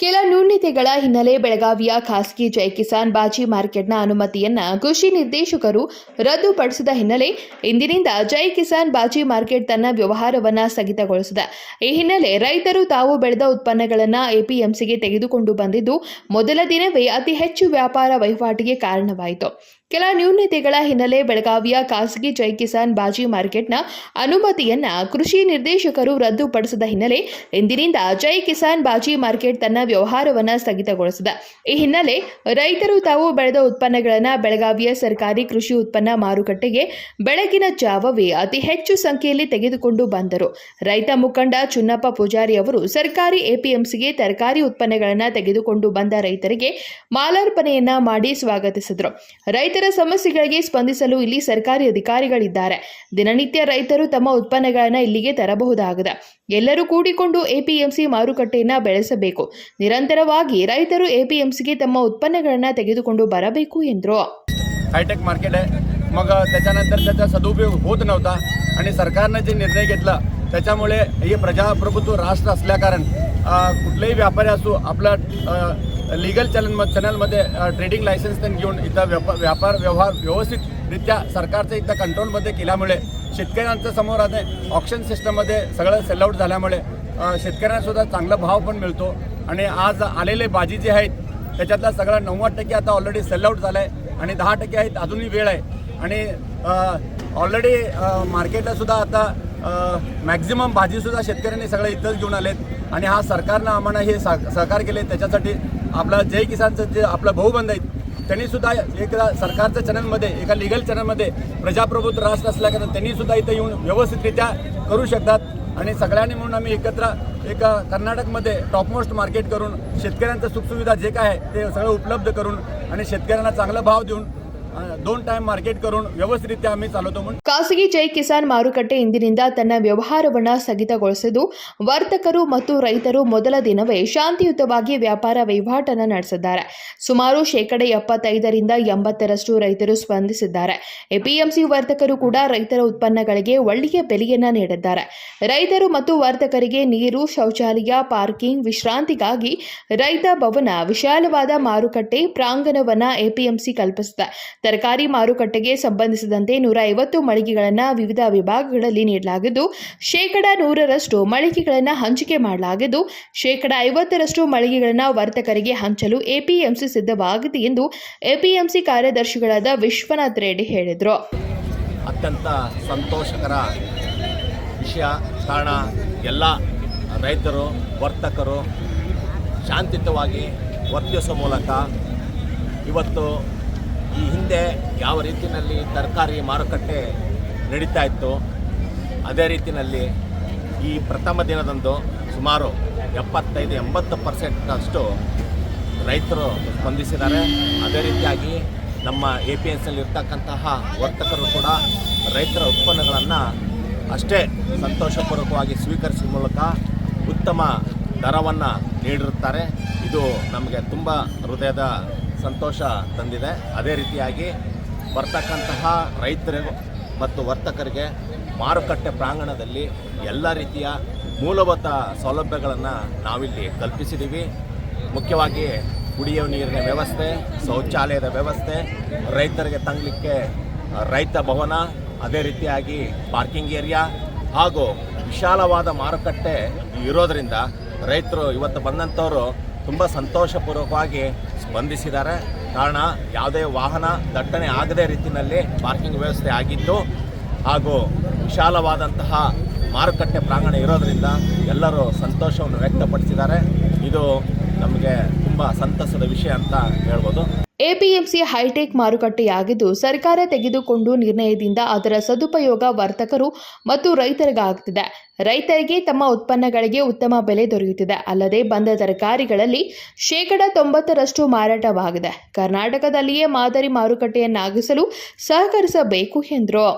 ಕೆಲ ನ್ಯೂನತೆಗಳ ಹಿನ್ನೆಲೆ ಬೆಳಗಾವಿಯ ಖಾಸಗಿ ಜೈ ಕಿಸಾನ್ ಬಾಜಿ ಮಾರ್ಕೆಟ್ನ ಅನುಮತಿಯನ್ನ ಕೃಷಿ ನಿರ್ದೇಶಕರು ರದ್ದುಪಡಿಸಿದ ಹಿನ್ನೆಲೆ ಇಂದಿನಿಂದ ಜೈ ಕಿಸಾನ್ ಬಾಜಿ ಮಾರ್ಕೆಟ್ ತನ್ನ ವ್ಯವಹಾರವನ್ನ ಸ್ಥಗಿತಗೊಳಿಸಿದೆ. ಈ ಹಿನ್ನೆಲೆ ರೈತರು ತಾವು ಬೆಳೆದ ಉತ್ಪನ್ನಗಳನ್ನು ಎಪಿಎಂಸಿಗೆ ತೆಗೆದುಕೊಂಡು ಬಂದಿದ್ದು, ಮೊದಲ ದಿನವೇ ಅತಿ ಹೆಚ್ಚು ವ್ಯಾಪಾರ ವಹಿವಾಟಿಗೆ ಕಾರಣವಾಯಿತು. ಕೆಲ ನ್ಯೂನತೆಗಳ ಹಿನ್ನೆಲೆ ಬೆಳಗಾವಿಯ ಖಾಸಗಿ ಜೈ ಕಿಸಾನ್ ಬಾಜಿ ಮಾರ್ಕೆಟ್ನ ಅನುಮತಿಯನ್ನ ಕೃಷಿ ನಿರ್ದೇಶಕರು ರದ್ದುಪಡಿಸಿದ ಹಿನ್ನೆಲೆ ಇಂದಿನಿಂದ ಜೈ ಕಿಸಾನ್ ಬಾಜಿ ಮಾರ್ಕೆಟ್ ತನ್ನ ವ್ಯವಹಾರವನ್ನು ಸ್ಥಗಿತಗೊಳಿಸಿದೆ. ಈ ಹಿನ್ನೆಲೆ ರೈತರು ತಾವು ಬೆಳೆದ ಉತ್ಪನ್ನಗಳನ್ನು ಬೆಳಗಾವಿಯ ಸರ್ಕಾರಿ ಕೃಷಿ ಉತ್ಪನ್ನ ಮಾರುಕಟ್ಟೆಗೆ ಬೆಳಗಿನ ಜಾವವೇ ಅತಿ ಹೆಚ್ಚು ಸಂಖ್ಯೆಯಲ್ಲಿ ತೆಗೆದುಕೊಂಡು ಬಂದರು. ರೈತ ಮುಖಂಡ ಚುನ್ನಪ್ಪ ಪೂಜಾರಿ ಅವರು ಸರ್ಕಾರಿ ಎಪಿಎಂಸಿಗೆ ತರಕಾರಿ ಉತ್ಪನ್ನಗಳನ್ನು ತೆಗೆದುಕೊಂಡು ಬಂದ ರೈತರಿಗೆ ಮಾಲಾರ್ಪಣೆಯನ್ನ ಮಾಡಿ ಸ್ವಾಗತಿಸಿದರು. ರೈತರ ಸಮಸ್ಯೆಗಳಿಗೆ ಸ್ಪಂದಿಸಲು ಇಲ್ಲಿ ಸರ್ಕಾರಿ ಅಧಿಕಾರಿಗಳಿದ್ದಾರೆ. ದಿನನಿತ್ಯ ರೈತರು ತಮ್ಮ ಉತ್ಪನ್ನಗಳನ್ನು ಇಲ್ಲಿಗೆ ತರಬಹುದಾಗದ. ಎಲ್ಲರೂ ಕೂಡಿಕೊಂಡು ಎಪಿಎಂಸಿ ಮಾರುಕಟ್ಟೆಯನ್ನು ಬೆಳೆಸಬೇಕು. ನಿರಂತರವಾಗಿ ರೈತರು ಎಪಿಎಂಸಿಗೆ ತಮ್ಮ ಉತ್ಪನ್ನಗಳನ್ನು ತೆಗೆದುಕೊಂಡು ಬರಬೇಕು ಎಂದರು. ಹೈಟೆಕ್ ಮಾರ್ಕೆಟ್ ಮಗ मग त्याच्यानंतर ಸದುಪಯೋಗ सदुपयोग होत नव्हता आणि सरकारनं जे निर्णय घेतला त्याच्यामुळे ಪ್ರಜಾಪ್ರಭುತ್ವ ರಾಷ್ಟ್ರ राष्ट्र असल्याकारण कुठलेही व्यापारी असो लिगल चॅनल चॅनलमध्ये ट्रेडिंग लायसन्स त्यांनी घेऊन इथं व्याप व्यापार व्यवहार व्यवस्थितरित्या सरकारचं इथं कंट्रोलमध्ये केल्यामुळे शेतकऱ्यांचं समोर आता ऑप्शन सिस्टममध्ये सगळं सेलआउट झाल्यामुळे शेतकऱ्यांनासुद्धा चांगला भाव पण मिळतो. आणि आज आलेले भाजी जे आहेत त्याच्यातला सगळा नव्वद टक्के आता ऑलरेडी सेलआउट झाला आहे आणि दहा टक्के आहेत अजूनही वेळ आहे. आणि ऑलरेडी मार्केटलासुद्धा आता मॅक्झिमम भाजीसुद्धा शेतकऱ्यांनी सगळं इथंच घेऊन आलेत. आणि हा सरकारनं आम्हाला हे सह सहकार केले त्याच्यासाठी आपला जय किसानचं जे आपलं भाऊबंद आहेत त्यांनी सुद्धा एका सरकारच्या चॅनलमध्ये एका लिगल चॅनलमध्ये प्रजाप्रभुत्व राष्ट्र असल्याकारण त्यांनी सुद्धा इथं येऊन व्यवस्थितरित्या करू शकतात. आणि सगळ्यांनी म्हणून आम्ही एकत्र एक कर्नाटकमध्ये टॉपमोस्ट मार्केट करून शेतकऱ्यांचं सुखसुविधा जे काय आहे ते सगळं उपलब्ध करून आणि शेतकऱ्यांना चांगला भाव देऊन दोन टाईम मार्केट करून व्यवस्थितरित्या आम्ही चालवतो म्हणून ಖಾಸಗಿ ಜೈ ಕಿಸಾನ್ ಮಾರುಕಟ್ಟೆ ಇಂದಿನಿಂದ ತನ್ನ ವ್ಯವಹಾರವನ್ನು ಸ್ಥಗಿತಗೊಳಿಸಿದ್ದು ವರ್ತಕರು ಮತ್ತು ರೈತರು ಮೊದಲ ದಿನವೇ ಶಾಂತಿಯುತವಾಗಿ ವ್ಯಾಪಾರ ವಹಿವಾಟನ್ನು ನಡೆಸಿದ್ದಾರೆ ಸುಮಾರು ಶೇಕಡ ಎಪ್ಪತ್ತೈದರಿಂದ ಎಂಬತ್ತರಷ್ಟು ರೈತರು ಸ್ಪಂದಿಸಿದ್ದಾರೆ ಎಪಿಎಂಸಿ ವರ್ತಕರು ಕೂಡ ರೈತರ ಉತ್ಪನ್ನಗಳಿಗೆ ಒಳ್ಳೆಯ ಬೆಲೆಯನ್ನ ನೀಡಿದ್ದಾರೆ ರೈತರು ಮತ್ತು ವರ್ತಕರಿಗೆ ನೀರು ಶೌಚಾಲಯ ಪಾರ್ಕಿಂಗ್ ವಿಶ್ರಾಂತಿಗಾಗಿ ರೈತ ಭವನ ವಿಶಾಲವಾದ ಮಾರುಕಟ್ಟೆ ಪ್ರಾಂಗಣವನ್ನ ಎಪಿಎಂಸಿ ಕಲ್ಪಿಸಿದೆ ತರಕಾರಿ ಮಾರುಕಟ್ಟೆಗೆ ಸಂಬಂಧಿಸಿದಂತೆ ನೂರ ಐವತ್ತು ಮಳಿಗೆಗಳನ್ನು ವಿವಿಧ ವಿಭಾಗಗಳಲ್ಲಿ ನೀಡಲಾಗಿದ್ದು, ಶೇಕಡ ನೂರರಷ್ಟು ಮಳಿಗೆಗಳನ್ನು ಹಂಚಿಕೆ ಮಾಡಲಾಗಿದ್ದು, ಶೇಕಡ ಐವತ್ತರಷ್ಟು ಮಳಿಗೆಗಳನ್ನು ವರ್ತಕರಿಗೆ ಹಂಚಲು ಎಪಿಎಂಸಿ ಸಿದ್ಧವಾಗಿದೆ ಎಂದು ಎಪಿಎಂಸಿ ಕಾರ್ಯದರ್ಶಿಗಳಾದ ವಿಶ್ವನಾಥ್ ರೆಡ್ಡಿ ಹೇಳಿದರು. ಅತ್ಯಂತ ಸಂತೋಷಕರ ವಿಷಯ. ಕಾರಣ, ಎಲ್ಲ ರೈತರು, ವರ್ತಕರು ಶಾಂತಿಯುತವಾಗಿ ವರ್ತಿಸೋ ಮೂಲಕ ಇವತ್ತು ಈ ಹಿಂದೆ ಯಾವ ರೀತಿಯಲ್ಲಿ ತರಕಾರಿ ಮಾರುಕಟ್ಟೆ ನಡೀತಾ ಇತ್ತು, ಅದೇ ರೀತಿಯಲ್ಲಿ ಈ ಪ್ರಥಮ ದಿನದಂದು ಸುಮಾರು ಎಪ್ಪತ್ತೈದು, ಎಂಬತ್ತು ಪರ್ಸೆಂಟ್ನಷ್ಟು ರೈತರು ಸ್ಪಂದಿಸಿದ್ದಾರೆ. ಅದೇ ರೀತಿಯಾಗಿ ನಮ್ಮ ಎ ಪಿ ಎಸ್ ಇರ್ತಕ್ಕಂತಹ ವರ್ತಕರು ಕೂಡ ರೈತರ ಉತ್ಪನ್ನಗಳನ್ನು ಅಷ್ಟೇ ಸಂತೋಷಪೂರ್ವಕವಾಗಿ ಸ್ವೀಕರಿಸುವ ಮೂಲಕ ಉತ್ತಮ ದರವನ್ನು ನೀಡಿರುತ್ತಾರೆ. ಇದು ನಮಗೆ ತುಂಬ ಹೃದಯದ ಸಂತೋಷ ತಂದಿದೆ. ಅದೇ ರೀತಿಯಾಗಿ ಬರ್ತಕ್ಕಂತಹ ರೈತರಿಗೂ ಮತ್ತು ವರ್ತಕರಿಗೆ ಮಾರುಕಟ್ಟೆ ಪ್ರಾಂಗಣದಲ್ಲಿ ಎಲ್ಲ ರೀತಿಯ ಮೂಲಭೂತ ಸೌಲಭ್ಯಗಳನ್ನು ನಾವಿಲ್ಲಿ ಕಲ್ಪಿಸಿದ್ದೀವಿ ಮುಖ್ಯವಾಗಿ ಕುಡಿಯುವ ನೀರಿನ ವ್ಯವಸ್ಥೆ, ಶೌಚಾಲಯದ ವ್ಯವಸ್ಥೆ, ರೈತರಿಗೆ ತಂಗಲಿಕ್ಕೆ ರೈತ ಭವನ, ಅದೇ ರೀತಿಯಾಗಿ ಪಾರ್ಕಿಂಗ್ ಏರಿಯಾ ಹಾಗೂ ವಿಶಾಲವಾದ ಮಾರುಕಟ್ಟೆ ಇರೋದರಿಂದ ರೈತರು ಇವತ್ತು ಬಂದಂಥವರು ತುಂಬ ಸಂತೋಷಪೂರ್ವಕವಾಗಿ ಸ್ಪಂದಿಸಿದ್ದಾರೆ ಕಾರಣ ಯಾವುದೇ ವಾಹನ ದಟ್ಟಣೆ ಆಗದೇ ರೀತಿಯಲ್ಲಿ ಪಾರ್ಕಿಂಗ್ ವ್ಯವಸ್ಥೆ ಆಗಿದ್ದು ಹಾಗೂ ವಿಶಾಲವಾದಂತಹ ಮಾರುಕಟ್ಟೆ ಪ್ರಾಂಗಣ ಇರೋದರಿಂದ ಎಲ್ಲರೂ ಸಂತೋಷವನ್ನು ವ್ಯಕ್ತಪಡಿಸಿದ್ದಾರೆ. ಇದು ನಮಗೆ ತುಂಬ ಸಂತಸದ ವಿಷಯ ಅಂತ ಹೇಳ್ಬೋದು. ಎಪಿಎಂಸಿ ಹೈಟೆಕ್ ಮಾರುಕಟ್ಟೆಯಾಗಿದ್ದು ಸರ್ಕಾರ ತೆಗೆದುಕೊಂಡು ನಿರ್ಣಯದಿಂದ ಅದರ ಸದುಪಯೋಗ ವರ್ತಕರು ಮತ್ತು ರೈತರಿಗಾಗುತ್ತಿದೆ ರೈತರಿಗೆ ತಮ್ಮ ಉತ್ಪನ್ನಗಳಿಗೆ ಉತ್ತಮ ಬೆಲೆ ದೊರೆಯುತ್ತಿದೆ. ಅಲ್ಲದೆ ಬಂದ ತರಕಾರಿಗಳಲ್ಲಿ ಶೇಕಡ ತೊಂಬತ್ತರಷ್ಟು ಮಾರಾಟವಾಗಿದೆ. ಕರ್ನಾಟಕದಲ್ಲಿಯೇ ಮಾದರಿ ಮಾರುಕಟ್ಟೆಯನ್ನಾಗಿಸಲು ಸಹಕರಿಸಬೇಕು ಎಂದರು.